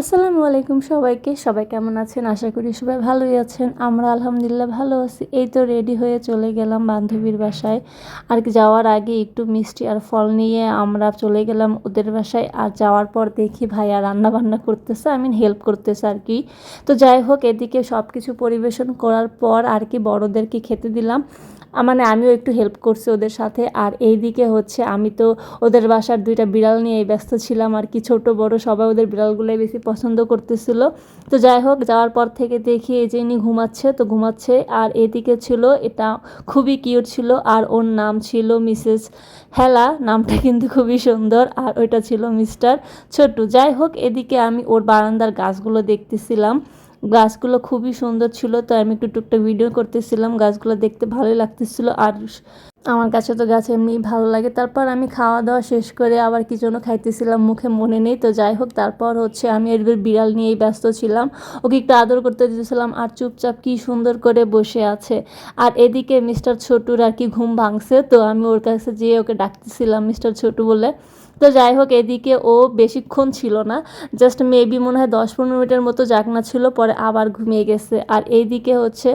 আসসালামু আলাইকুম সবাইকে। সবাই কেমন আছেন? আশা করি সবাই ভালোই আছেন। আমরা আলহামদুলিল্লাহ ভালো আছি। এই তো রেডি হয়ে চলে গেলাম বান্ধবীর বাসায়। আর যাওয়ার আগে একটু মিষ্টি আর ফল নিয়ে আমরা চলে গেলাম ওদের বাসায়। আর যাওয়ার পর দেখি ভাইয়া রান্না বান্না করতেছে, আই মিন হেল্প করতেছে আর কি। তো যাই হোক, এদিকে সব কিছু পরিবেশন করার পর আর কি বড়োদেরকে খেতে দিলাম। মানে আমিও একটু হেল্প করছি ওদের সাথে। আর এই দিকে হচ্ছে আমি তো ওদের বাসার দুইটা বিড়াল নিয়ে ব্যস্ত ছিলাম আর কি। ছোট, বড় সবাই ওদের বিড়ালগুলোই বেশি পছন্দ করতেছিল। তো যাই হোক, যাওয়ার পর থেকে দেখি এই যে ইনি ঘুমাচ্ছে, তো ঘুমাচ্ছে। আর এদিকে ছিল, এটা খুবই কিউট ছিল, আর ওর নাম ছিল মিসেস হেলা, নামটা কিন্তু খুবই সুন্দর, আর ওইটা ছিল মিস্টার ছোট্টু। যাই হোক, এদিকে আমি ওর বারান্দার গাছগুলো দেখতেছিলাম। গাছগুলো খুবই সুন্দর ছিল, তো আমি একটু টুকটাক ভিডিও করতেছিলাম, গাছগুলো দেখতে ভালোই লাগতেছিল আর আমার কাছে তো গাছ এমনি ভালো লাগে। তারপর আমি খাওয়া দাওয়া শেষ করে আবার কি জন্য খাইতেছিলাম, মুখে মনে নেই, তো যাই হোক, তারপর হচ্ছে আমি এর বিড়াল নিয়েই ব্যস্ত ছিলাম। ওকে একটু আদর করতে দিতেছিলাম আর চুপচাপ কি সুন্দর করে বসে আছে। আর এদিকে মিস্টার ছোটুর আর কি ঘুম ভাঙছে, তো আমি ওর কাছে যেয়ে ওকে ডাকতেছিলাম মিস্টার ছোটু বলে। তো যাই হোক, এদিকে ও বেশিক্ষণ ছিল না। জাস্ট মেবি মনে হয় দশ পনেরো মিনিটের মতো জাগনা ছিল, পরে আবার ঘুমিয়ে গেছে। আর এইদিকে হচ্ছে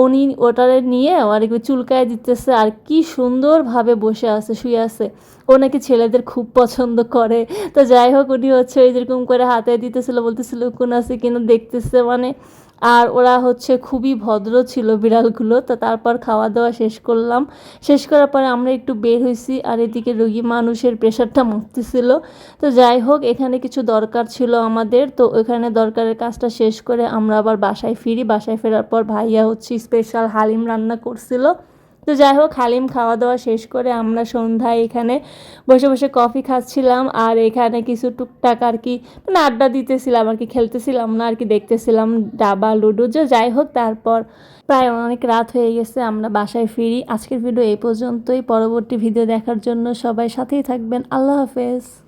উনি ওটারে নিয়ে আর কি চুলকায় দিতেছে আর কি সুন্দরভাবে বসে আছে, শুয়ে আছে। ও নাকি ছেলেদের খুব পছন্দ করে। তো যাই হোক, উনি হচ্ছে ওই যেরকম করে হাতে দিতেছিল, বলতেছিল, কোন আছে কিনা দেখতেছে? মানে আর ওরা হচ্ছে খুবই ভদ্র ছিল বিড়ালগুলো। তো তারপর খাওয়া দাওয়া শেষ করলাম। শেষ করার পরে আমরা একটু বের হয়েছি আর এদিকে রোগী মানুষের প্রেশারটা মারতেছিল তো যাই হোক, এখানে কিছু দরকার ছিল আমাদের। তো ওখানে দরকারের কাজটা শেষ করে আমরা আবার বাসায় ফিরি। বাসায় ফেরার পর ভাইয়া হচ্ছে স্পেশাল হালিম রান্না করছিল। তো যাই হোক, হালিম খাওয়া দাওয়া শেষ করে আমরা সন্ধ্যায় এখানে বসে বসে কফি খাচ্ছিলাম আর এখানে কিছু টুকটাক আর কি মানে আড্ডা দিতেছিলাম আর কি, খেলতেছিলাম না আর কি, দেখতেছিলাম ডাবা, লুডো, যে যাই হোক, তারপর প্রায় অনেক রাত হয়ে গেছে, আমরা বাসায় ফিরি। আজকের ভিডিও এই পর্যন্তই, পরবর্তী ভিডিও দেখার জন্য সবাই সাথেই থাকবেন। আল্লাহ হাফেজ।